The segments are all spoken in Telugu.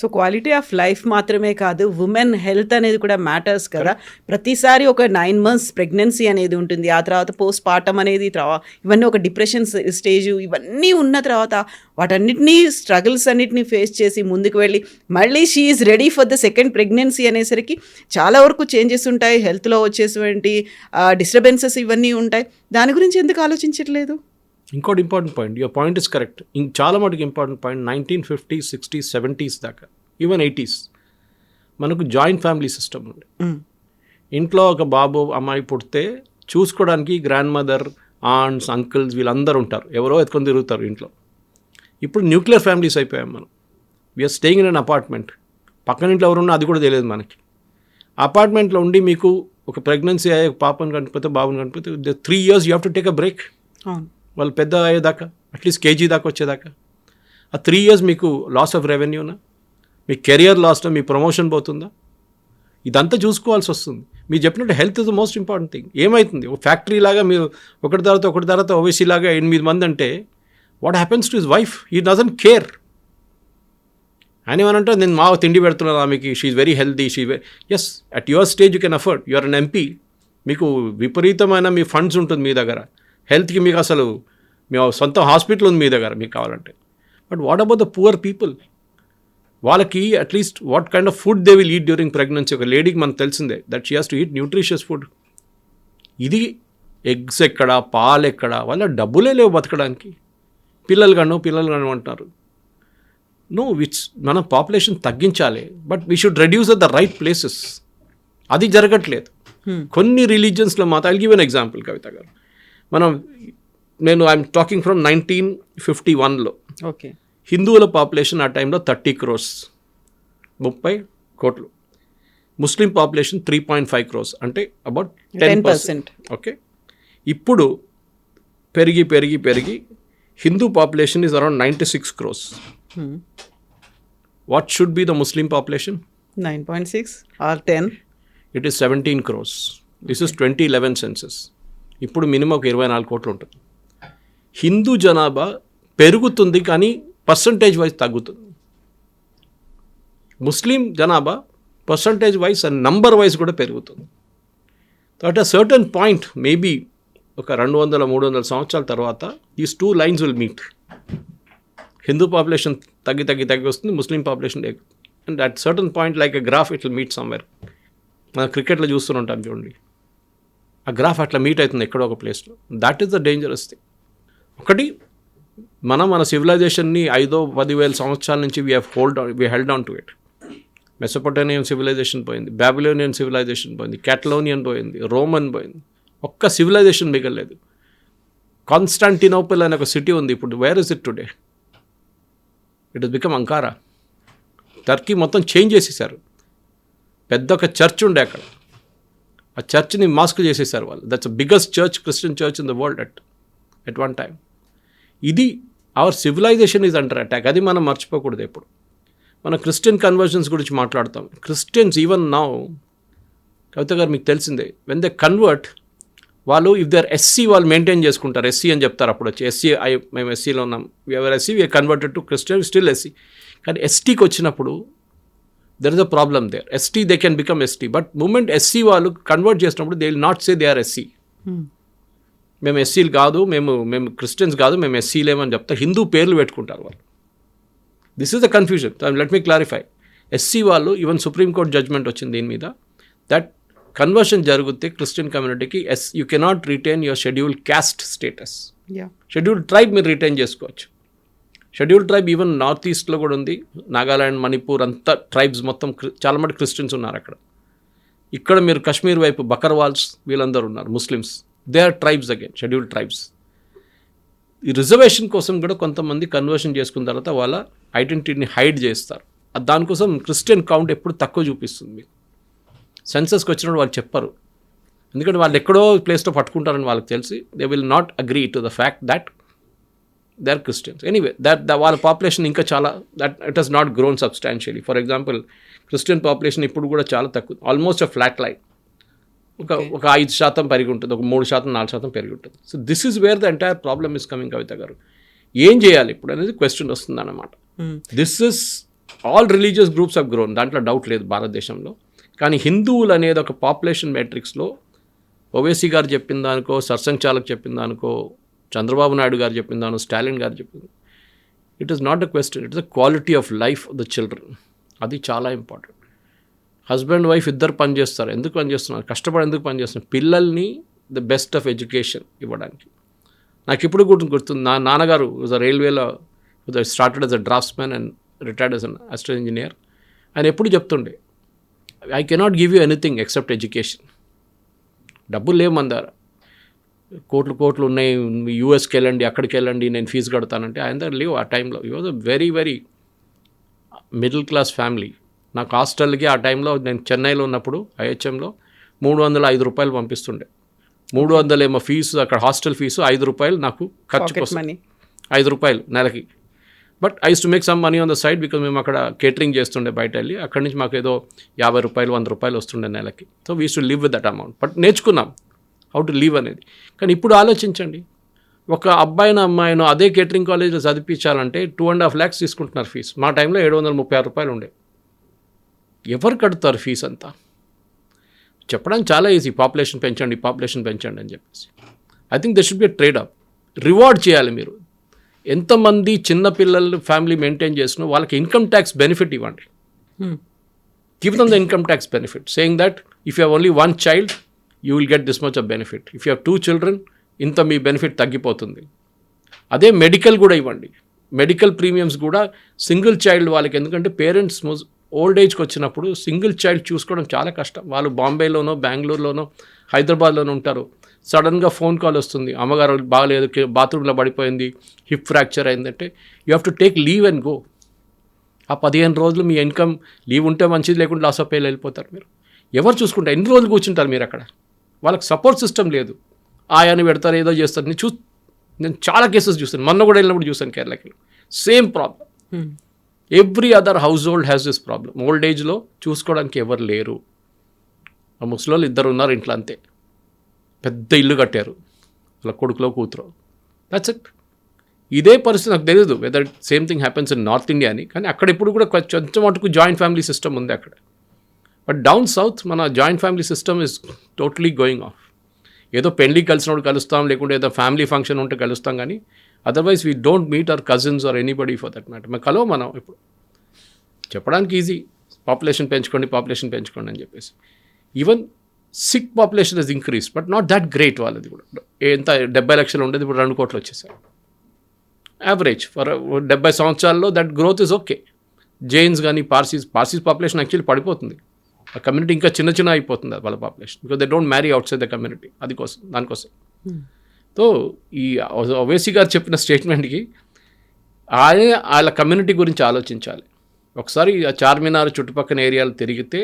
సో క్వాలిటీ ఆఫ్ లైఫ్ మాత్రమే కాదు ఉమెన్ హెల్త్ అనేది కూడా మ్యాటర్స్ కదా. ప్రతిసారి ఒక నైన్ మంత్స్ ప్రెగ్నెన్సీ అనేది ఉంటుంది. ఆ తర్వాత పోస్ట్ పార్టం అనేది ఇవన్నీ ఒక డిప్రెషన్ స్టేజ్ ఇవన్నీ ఉన్న తర్వాత వాటన్నిటినీ స్ట్రగుల్స్ అన్నిటిని ఫేస్ చేసి ముందుకు వెళ్ళి మళ్ళీ she is ready for the second pregnancy అనేసరికి చాలా వరకు చేంజెస్ ఉంటాయి. హెల్త్లో వచ్చేటువంటి డిస్టర్బెన్సెస్ ఇవన్నీ ఉంటాయి. దాని గురించి ఎందుకు ఆలోచించట్లేదు? ఇంకోటి important point your point is correct ఇంక చాలా మటుకు important point nineteen fifty sixties seventies దాకా ఈవెన్ ఎయిటీస్ మనకు జాయింట్ ఫ్యామిలీ సిస్టమ్ ఉంది. ఇంట్లో ఒక బాబు అమ్మాయి పుడితే చూసుకోవడానికి గ్రాండ్ మదర్ ఆంట్స్ అంకుల్స్ వీళ్ళందరూ ఉంటారు. ఎవరో ఎత్తుకొని తిరుగుతారు ఇంట్లో. ఇప్పుడు న్యూక్లియర్ ఫ్యామిలీస్ అయిపోయాం మనం. We are staying in an apartment పక్కన ఇంట్లో ఎవరున్నా అది కూడా తెలియదు మనకి. అపార్ట్మెంట్లో ఉండి మీకు ఒక ప్రెగ్నెన్సీ అయ్యే పాపను కనిపితే బాబుని కనిపితే three years you have to take a break అవును. వాళ్ళు పెద్ద అయ్యేదాకా అట్లీస్ట్ కేజీ దాకా వచ్చేదాకా. ఆ త్రీ ఇయర్స్ మీకు లాస్ ఆఫ్ రెవెన్యూనా మీ కెరియర్ లాస్లో మీ ప్రమోషన్ పోతుందా? ఇదంతా చూసుకోవాల్సి వస్తుంది. మీరు చెప్పినట్టు health is the most important thing ఏమవుతుంది ఒక ఫ్యాక్టరీ లాగా మీరు ఒకటి తర్వాత ఒకటి తర్వాత ఓవైసీ లాగా ఎనిమిది మంది అంటే what happens to his wife he doesn't care అని ఏమనంటే నేను మా తిండి పెడుతున్నాను ఆమెకి she very healthy she is at your stage you can afford your an MP మీకు విపరీతమైన మీ ఫండ్స్ ఉంటుంది మీ దగ్గర. హెల్త్కి మీకు అసలు మీ సొంత హాస్పిటల్ ఉంది మీ దగ్గర మీకు కావాలంటే. But what about the poor people? వాళ్ళకి at least what kind of food they will eat during pregnancy. ఒక లేడీకి మనకు తెలిసిందే that she has to eat nutritious food. ఇది ఎగ్స్ ఎక్కడ పాలు ఎక్కడ? వాళ్ళ డబ్బులే లేవు బతకడానికి. పిల్లలు కను పిల్లలు కను అంటున్నారు నో విచ్ మనం పాపులేషన్ తగ్గించాలి. But we should reduce at the right places. అది జరగట్లేదు. కొన్ని రిలీజియన్స్లో మాత్రం I'll give an example Kavitha garu. మనం నేను I'm talking from nineteen fifty వన్లో ఓకే. హిందువుల పాపులేషన్ ఆ టైంలో థర్టీ క్రోర్స్ ముప్పై కోట్లు. Muslim population three point five crores అంటే అబౌట్ టెన్ 10%. పర్సెంట్ ఓకే ఇప్పుడు పెరిగి పెరిగి పెరిగి Hindu population is around ninety six crores what should be the Muslim population nine point six or ten it is seventeen crores this is twenty eleven census ఇప్పుడు మినిమం ఒక ఇరవై నాలుగు కోట్లు ఉంటుంది. హిందూ జనాభా పెరుగుతుంది కానీ పర్సంటేజ్ వైజ్ తగ్గుతుంది. ముస్లిం జనాభా percentage wise and number wise కూడా పెరుగుతుంది. At a certain point maybe ఒక రెండు వందల మూడు వందల సంవత్సరాల తర్వాత these two lines will meet Hindu population తగ్గి తగ్గి తగ్గి వస్తుంది Muslim population and at certain point like a graph it will meet somewhere మనం క్రికెట్లో చూస్తుంటాం చూడండి. ఆ గ్రాఫ్ అట్లా మీట్ అవుతుంది ఎక్కడో ఒక ప్లేస్లో that is the dangerous thing ఒకటి మనం మన సివిలైజేషన్ని ఐదో పదివేల సంవత్సరాల నుంచి we have hold we held on to it Mesopotamian civilisation పోయింది బ్యాబిలోనియన్ సివిలైజేషన్ పోయింది క్యాటలోనియన్ పోయింది రోమన్ పోయింది. ఒక్క సివిలైజేషన్ మిగలేదు కాన్స్టాంటినోపుల్ అనే ఒక సిటీ ఉంది ఇప్పుడు. Where is it today it is become Ankara Turkey మొత్తం చేంజ్ చేసేసారు. పెద్ద ఒక చర్చ్ ఉండే అక్కడ. ఆ చర్చ్ని మాస్క్ చేసేసారు వాళ్ళు. That's biggest church Christian church in the world at at one time ఇది our civilization is under attack అది మనం మర్చిపోకూడదు ఎప్పుడు. మన క్రిస్టియన్ కన్వర్జన్స్ గురించి మాట్లాడతాం. క్రిస్టియన్స్ ఈవెన్ నౌ కవిత గారు మీకు తెలిసిందే వెన్ దే కన్వర్ట్ వాళ్ళు ఇఫ్ దర్ ఎస్సీ వాళ్ళు మెయింటైన్ చేసుకుంటారు. ఎస్సీ అని చెప్తారు అప్పుడు వచ్చి. ఎస్సీ ఐ మేము ఎస్సీలో ఉన్నాం. Ever SC we are converted to Christian still SC కానీ ఎస్టీకి వచ్చినప్పుడు there is a problem there ST they can become ST but moment SC వాళ్ళు కన్వర్ట్ చేసినప్పుడు they will not say they are SC మేము ఎస్సీలు కాదు మేము మేము క్రిస్టియన్స్ కాదు మేము ఎస్సీలేమని చెప్తా హిందూ పేర్లు పెట్టుకుంటారు వాళ్ళు. This is the confusion let me clarify SC వాళ్ళు ఈవెన్ సుప్రీంకోర్టు జడ్జ్మెంట్ వచ్చింది దీని మీద దట్ కన్వర్షన్ జరిగితే క్రిస్టియన్ కమ్యూనిటీకి as you cannot retain your schedule caste status schedule tribe మీరు రిటైన్ చేసుకోవచ్చు. షెడ్యూల్ ట్రైబ్ ఈవెన్ నార్త్ ఈస్ట్లో కూడా ఉంది. నాగాలాండ్ మణిపూర్ అంతా ట్రైబ్స్ మొత్తం చాలా మంది క్రిస్టియన్స్ ఉన్నారు అక్కడ. ఇక్కడ మీరు కాశ్మీర్ వైపు బకర్వాల్స్ వీళ్ళందరూ ఉన్నారు Muslims. They are tribes again schedule tribes ఈ రిజర్వేషన్ కోసం కూడా కొంతమంది కన్వర్షన్ చేసుకున్న తర్వాత వాళ్ళ ఐడెంటిటీని హైడ్ చేస్తారు. దానికోసం క్రిస్టియన్ కౌంట్ ఎప్పుడు తక్కువ చూపిస్తుంది మీకు. సెన్సస్కి వచ్చినప్పుడు వాళ్ళు చెప్పరు. ఎందుకంటే వాళ్ళు ఎక్కడో ప్లేస్లో పట్టుకుంటారని వాళ్ళకి తెలిసి they will not agree to the fact that they are Christians anyway that the వాళ్ళ పాపులేషన్ ఇంకా చాలా that it has not grown substantially for example Christian population ఇప్పుడు కూడా చాలా తక్కువ ఆల్మోస్ట్ అ ఫ్లాట్ లైన్ ఒక ఒక ఐదు శాతం పెరిగి ఉంటుంది ఒక మూడు శాతం నాలుగు శాతం పెరిగి ఉంటుంది. So this is where the entire problem is coming Kavitha garu. ఏం చేయాలి ఇప్పుడు అనేది క్వశ్చన్ వస్తుంది అన్నమాట this is all religious groups of grown దాంట్లో డౌట్ లేదు భారతదేశంలో. కానీ హిందువులు అనేది ఒక పాపులేషన్ మ్యాట్రిక్స్లో ఓవేసీ గారు చెప్పిన దానికో సర్సంగ్ చాలక్ చెప్పిన దానికో చంద్రబాబు నాయుడు గారు చెప్పిన దానికో స్టాలిన్ గారు చెప్పింది it is not a question it is a quality of life of the children అది చాలా ఇంపార్టెంట్ హస్బెండ్ వైఫ్ ఇద్దరు పనిచేస్తారు ఎందుకు పనిచేస్తున్నారు కష్టపడి ఎందుకు పనిచేస్తున్నారు పిల్లల్ని ద బెస్ట్ ఆఫ్ ఎడ్యుకేషన్ ఇవ్వడానికి. నాకు ఇప్పుడు గుర్తు గుర్తుంది నా నాన్నగారు ద రైల్వేలో started as a draftsman and retired as an assistant engineer ఆయన ఎప్పుడు చెప్తుండే I cannot give you anything except education డబ్బులు లేవు మన దగ్గర. కోట్లు కోట్లు ఉన్నాయి యూఎస్కి వెళ్ళండి అక్కడికి వెళ్ళండి నేను ఫీజు కడతానంటే ఆయన దగ్గర లేవు ఆ టైంలో. ఈ was a very very middle class family నాకు హాస్టల్కి ఆ టైంలో నేను చెన్నైలో ఉన్నప్పుడు ఐహెచ్ఎంలో మూడు వందల ఐదు రూపాయలు పంపిస్తుండే. మూడు వందలు ఏమో ఫీజు అక్కడ హాస్టల్ ఫీజు ఐదు రూపాయలు నాకు ఖర్చు కోసం ఐదు రూపాయలు నెలకి. But I to make some money on the side because మేము అక్కడ కేటరింగ్ చేస్తుండే బయట వెళ్ళి. అక్కడి నుంచి మాకు ఏదో యాభై రూపాయలు వంద రూపాయలు వస్తుండే నెలకి. So we to live with that amount but నేర్చుకున్నాం. హౌ టు లివ్ అనేది. కానీ ఇప్పుడు ఆలోచించండి. ఒక అబ్బాయినో అమ్మాయినో అదే కేటరింగ్ కాలేజ్లో చదివించాలంటే టూ అండ్ హాఫ్ ల్యాక్స్ తీసుకుంటున్నారు ఫీజు. మా టైంలో ఏడు వందల ముప్పై ఆరు రూపాయలు ఉండే. ఎవరు కడతారు ఫీజు అంతా? చెప్పడానికి చాలా ఈజీ. పాపులేషన్ పెంచండి పాపులేషన్ పెంచండి అని చెప్పేసి. I think they should be trade up reward చేయాలి మీరు. ఎంతమంది చిన్న పిల్లలు ఫ్యామిలీ మెయింటైన్ చేసినా వాళ్ళకి ఇన్కమ్ ట్యాక్స్ బెనిఫిట్ ఇవ్వండి. give them the income tax benefit, saying that if you have only one child, you will get this much of benefit if you have two children ఇంత మీ బెనిఫిట్ తగ్గిపోతుంది. అదే మెడికల్ కూడా ఇవ్వండి. మెడికల్ ప్రీమియమ్స్ కూడా సింగిల్ చైల్డ్ వాళ్ళకి ఎందుకంటే పేరెంట్స్ ఓల్డ్ ఏజ్కి వచ్చినప్పుడు సింగిల్ చైల్డ్ చూసుకోవడం చాలా కష్టం. వాళ్ళు బాంబేలోనో బెంగళూరులోనో హైదరాబాద్లోనో ఉంటారు. సడన్గా ఫోన్ కాల్ వస్తుంది. అమ్మగారు బాగలేదు బాత్రూంలో పడిపోయింది హిప్ ఫ్రాక్చర్ అయిందంటే you have to take leave and go ఆ పదిహేను రోజులు మీ ఇన్కమ్ లీవ్ ఉంటే మంచిది లేకుంటే లాస్ ఆఫ్ పేలు వెళ్ళిపోతారు మీరు. ఎవరు చూసుకుంటారు? ఎన్ని రోజులు కూర్చుంటారు మీరు అక్కడ? వాళ్ళకి సపోర్ట్ సిస్టమ్ లేదు. ఆయాని పెడతారు ఏదో చేస్తారు. నేను చూ నేను చాలా కేసెస్ చూస్తాను. మొన్న కూడా వెళ్ళినప్పుడు చూసాను కేరళకి. Same problem every other household has this problem old ఏజ్లో చూసుకోవడానికి ఎవరు లేరు. ఆ ముసలోళ్ళు ఇద్దరు ఉన్నారు ఇంట్లో అంతే. పెద్ద ఇల్లు కట్టారు. వాళ్ళ కొడుకులో కూతురు. దట్స్ ఇట్ ఇదే పరిస్థితి నాకు తెలియదు whether same thing happens in North India అని. కానీ అక్కడ ఇప్పుడు కూడా కొంచెం మటుకు జాయింట్ ఫ్యామిలీ సిస్టమ్ ఉంది అక్కడ. బట్ డౌన్ సౌత్ మన joint family system is totally going off ఏదో పెళ్ళి కలిసినప్పుడు కలుస్తాం లేకుంటే ఏదో ఫ్యామిలీ ఫంక్షన్ ఉంటే కలుస్తాం కానీ otherwise we don't meet our cousins or anybody for that matter మేము కలవ మనం ఇప్పుడు. చెప్పడానికి ఈజీ పాపులేషన్ పెంచుకోండి పాపులేషన్ పెంచుకోండి అని చెప్పేసి. Even Sikh population is increase but not that great వాళ్ళది కూడా. ఎంత డెబ్బై లక్షలు ఉండేది ఇప్పుడు రెండు కోట్లు వచ్చేసారు యావరేజ్ ఫర్ డెబ్బై సంవత్సరాల్లో that growth is okay Jains కానీ పార్సీస్ పార్సీస్ పాపులేషన్ యాక్చువల్లీ పడిపోతుంది. ఆ కమ్యూనిటీ ఇంకా చిన్న చిన్న అయిపోతుంది వాళ్ళ population because they don't marry outside the community అది కోసం దానికోసం సో ఈ ఓవేసీ గారు చెప్పిన స్టేట్మెంట్కి ఆయన వాళ్ళ కమ్యూనిటీ గురించి ఆలోచించాలి. ఒకసారి ఆ చార్మినార్ చుట్టుపక్కల ఏరియాలు తిరిగితే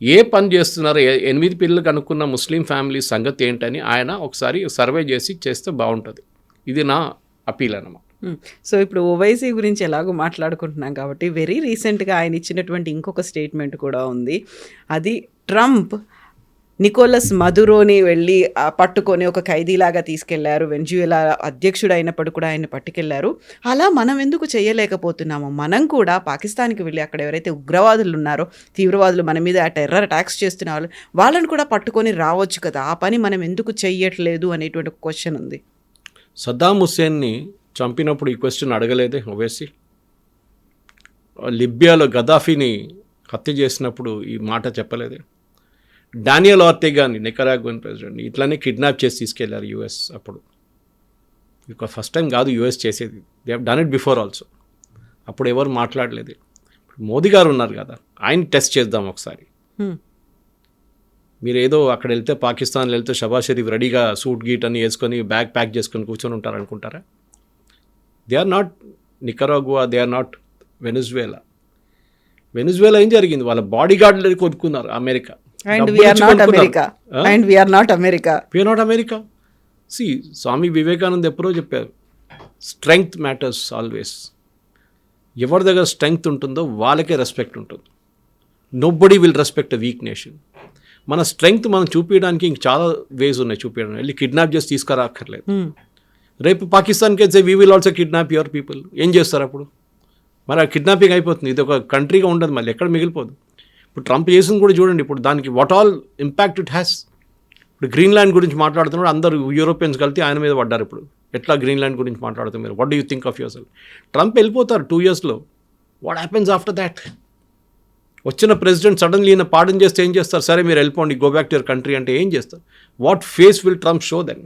ఏ పని చేస్తున్నారో ఎనిమిది పిల్లలు కనుక్కున్న ముస్లిం ఫ్యామిలీ సంగతి ఏంటని ఆయన ఒకసారి సర్వే చేసి చేస్తే బాగుంటుంది. ఇది నా అపీల్ అన్నమాట Hmm. సో ఇప్పుడు ఓవైసీ గురించి ఎలాగో మాట్లాడుకుంటున్నాం కాబట్టి వెరీ రీసెంట్గా ఆయన ఇచ్చినటువంటి ఇంకొక స్టేట్మెంట్ కూడా ఉంది. అది ట్రంప్ నికోలస్ మధురోని వెళ్ళి పట్టుకొని ఒక ఖైదీలాగా తీసుకెళ్ళారు. వెంజుయలా అధ్యక్షుడు అయినప్పుడు కూడా ఆయన పట్టుకెళ్ళారు. అలా మనం ఎందుకు చేయలేకపోతున్నాము? మనం కూడా పాకిస్తాన్కి వెళ్ళి అక్కడ ఎవరైతే ఉగ్రవాదులు ఉన్నారో తీవ్రవాదులు మన మీద టెర్రర్ అటాక్స్ చేస్తున్న వాళ్ళు వాళ్ళని కూడా పట్టుకొని రావచ్చు కదా. ఆ పని మనం ఎందుకు చెయ్యట్లేదు అనేటువంటి క్వశ్చన్ ఉంది. సద్దాం హుస్సేన్ని చంపినప్పుడు ఈ క్వశ్చన్ అడగలేదే ఓవేసి లిబియాలో గదాఫీని హత్య చేసినప్పుడు ఈ మాట చెప్పలేదే. డానియల్ ఆర్టెగాని నికరాగ్వన్ ప్రెసిడెంట్ ఇట్లానే కిడ్నాప్ చేసి తీసుకెళ్ళారు యుఎస్ అప్పుడు. ఇక ఫస్ట్ టైం కాదు యుఎస్ చేసేది. They have done it before also అప్పుడు ఎవరు మాట్లాడలేదు. ఇప్పుడు మోదీ గారు ఉన్నారు కదా ఆయన టెస్ట్ చేద్దాం ఒకసారి. హ్మ్. మీరు ఏదో అక్కడ వెళ్తే పాకిస్తాన్ వెళ్తే షబాజ్ షరీఫ్ రెడీగా సూట్ గీట్ అని వేసుకొని బ్యాగ్ ప్యాక్ చేసుకొని కూర్చొని ఉంటారు అనుకుంటారా they are not Nicaragua they are not Venezuela Venezuela ఏం జరిగింది? వాళ్ళ బాడీ గార్డులు కొనుక్కున్నారు America. And we are not. America? And we are not America we are not America see Swami Vivekanand ఎప్పుడో చెప్పారు స్ట్రెంగ్త్ మ్యాటర్స్ ఆల్వేస్ ఎవరి దగ్గర స్ట్రెంగ్త్ ఉంటుందో వాళ్ళకే రెస్పెక్ట్ ఉంటుంది. Nobody will respect a weak nation మన స్ట్రెంగ్త్ మనం చూపించడానికి ఇంక చాలా వేస్ ఉన్నాయి చూపించడానికి. వెళ్ళి కిడ్నాప్ చేసి తీసుకురాక్కర్లేదు. రేపు పాకిస్తాన్కి అయితే we will also kidnap your people ఏం చేస్తారు అప్పుడు? మరి ఆ కిడ్నాపింగ్ అయిపోతుంది. ఇది ఒక కంట్రీగా ఉండదు మళ్ళీ ఎక్కడ మిగిలిపోదు. ఇప్పుడు ట్రంప్ చేసింది కూడా చూడండి ఇప్పుడు దానికి what all impact it has ఇప్పుడు గ్రీన్లాండ్ గురించి మాట్లాడుతున్నాడు అందరు యూరోపియన్స్ కలిసి ఆయన మీద పడ్డారు ఇప్పుడు. ఎట్లా గ్రీన్లాండ్ గురించి మాట్లాడుతున్నారు మీరు? What do you think of your cell Trump వెళ్ళిపోతారు టూ ఇయర్స్లో వాట్ హ్యాపెన్స్ ఆఫ్టర్ దాట్ వచ్చిన ప్రెసిడెంట్ సడన్లీ ఈయన పాడన్ చేస్తే ఏం చేస్తారు? సరే మీరు వెళ్ళిపోండి go back to your country అంటే ఏం చేస్తారు? What face will Trump show then